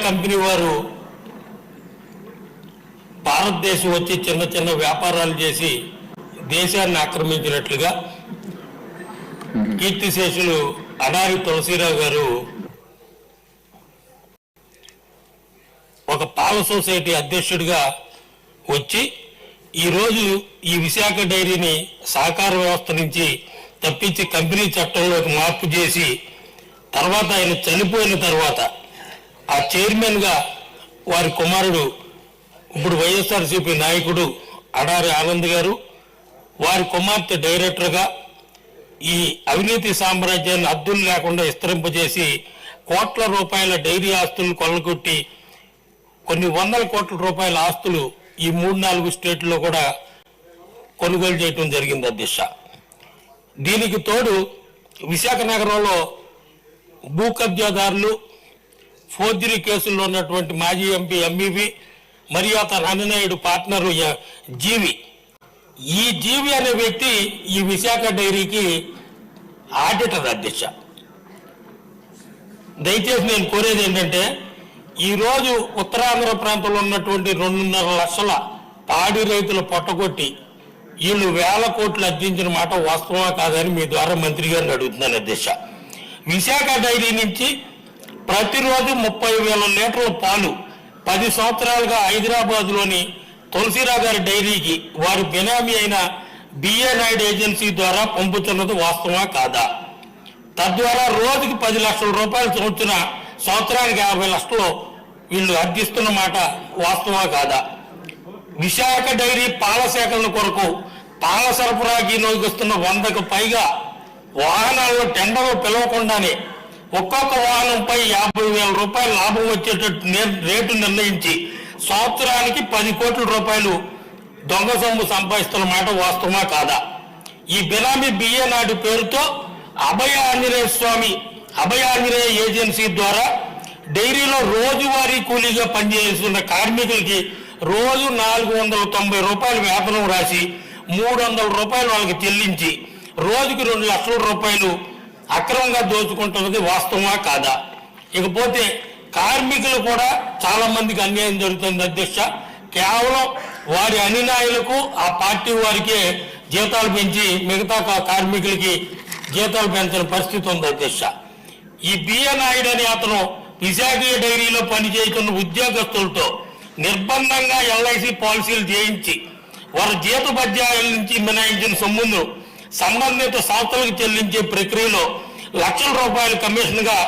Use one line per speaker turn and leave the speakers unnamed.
Company వారు భారతదేశం వచ్చి చిన్న చిన్న వ్యాపారాలు చేసి దేశాన్ని ఆక్రమించినట్లుగా కీర్తిశేషులు అడారి తులసీరావు గారు ఒక పాల సొసైటీ అధ్యక్షుడిగా వచ్చి ఈరోజు ఈ విశాఖ డైరీని సహకార వ్యవస్థ నుంచి తప్పించి కంపెనీ చట్టంలోకి మార్పు చేసి తర్వాత ఆయన చనిపోయిన తర్వాత ఆ చైర్మన్గా వారి కుమారుడు ఇప్పుడు వైఎస్ఆర్సీపీ నాయకుడు అడారి ఆనంద్ గారు వారి కుమార్తె డైరెక్టర్గా ఈ అవినీతి సామ్రాజ్యాన్ని అద్దులు లేకుండా విస్తరింపజేసి కోట్ల రూపాయల డైరీ ఆస్తులను కొల్లగొట్టి కొన్ని వందల కోట్ల రూపాయల ఆస్తులు ఈ మూడు నాలుగు స్టేట్లో కూడా కొనుగోలు చేయటం జరిగింది అధ్యక్ష దీనికి తోడు విశాఖ నగరంలో భూ కబ్జాదారులు ఫోర్జరీ కేసుల్లో ఉన్నటువంటి మాజీ ఎంపీ ఎంఈవి మరియు అతని అన్ననాయుడు పార్ట్నర్ జీవి. ఈ జీవి అనే వ్యక్తి ఈ విశాఖ డైరీకి ఆడిటర్ అధ్యక్ష. దయచేసి నేను కోరేది ఏంటంటే ఈరోజు ఉత్తరాంధ్ర ప్రాంతంలో ఉన్నటువంటి రెండున్నర లక్షల పాడి రైతులు పొట్టగొట్టి వీళ్ళు వేల కోట్లు అర్జించిన మాట వాస్తవమా కాదని మీ ద్వారా మంత్రి గారిని అడుగుతున్నాను అధ్యక్ష. విశాఖ డైరీ నుంచి ప్రతిరోజు ముప్పై వేల లీటర్ల పాలు పది సంవత్సరాలుగా హైదరాబాద్లోని తులసిరావు గారి డైరీకి వారి బినామీ అయిన బిఏ నాయుడు ఏజెన్సీ ద్వారా పంపుతున్నది వాస్తవమా కాదా? తద్వారా రోజుకి పది లక్షల రూపాయలు సంవత్సరం సంవత్సరానికి యాభై లక్షలు వీళ్ళు అర్జిస్తున్న మాట వాస్తవా కాదా? విశాఖ డైరీ పాల సేకరణ కొరకు పాల సరఫరాకి నోగిస్తున్న వందకు పైగా వాహనాల్లో టెండర్లు పిలవకుండానే ఒక్కొక్క వాహనంపై యాభై వేల రూపాయల లాభం వచ్చేటట్టు రేటు నిర్ణయించి సంవత్సరానికి పది కోట్ల రూపాయలు దొంగ సొమ్ము సంపాదిస్తున్న మాట వాస్తవమా కాదా? ఈ బినామీ బిఏ నాటి పేరుతో అభయ ఆంజనేయ స్వామి అభయ ఆంజనేయ ఏజెన్సీ ద్వారా డైరీలో రోజువారీ కూలీగా పనిచేస్తున్న కార్మికులకి రోజు నాలుగు వందల తొంభై రూపాయలు వేతనం రాసి మూడు వందల రూపాయలు వాళ్ళకి చెల్లించి రోజుకి రెండు లక్షల రూపాయలు అక్రమంగా దోచుకుంటున్నది వాస్తవమా కాదా? ఇకపోతే కార్మికులు కూడా చాలా మందికి అన్యాయం జరుగుతుంది అధ్యక్ష. కేవలం వారి అనునాయులకు ఆ పార్టీ వారికే జీతాలు పెంచి మిగతా కార్మికులకి జీతాలు పెంచిన పరిస్థితి ఉంది అధ్యక్ష. ఈ బిఏ నాయుడు అనే అతను విశాఖ డైరీలో పనిచేస్తున్న ఉద్యోగస్తులతో నిర్బంధంగా ఎల్ఐసి పాలసీలు చేయించి వారి జీతభత్యాల నుంచి మినాయించిన సొమ్మును సంబంధిత సంస్థలకు చెల్లించే ప్రక్రియలో లక్షల రూపాయల కమిషన్గా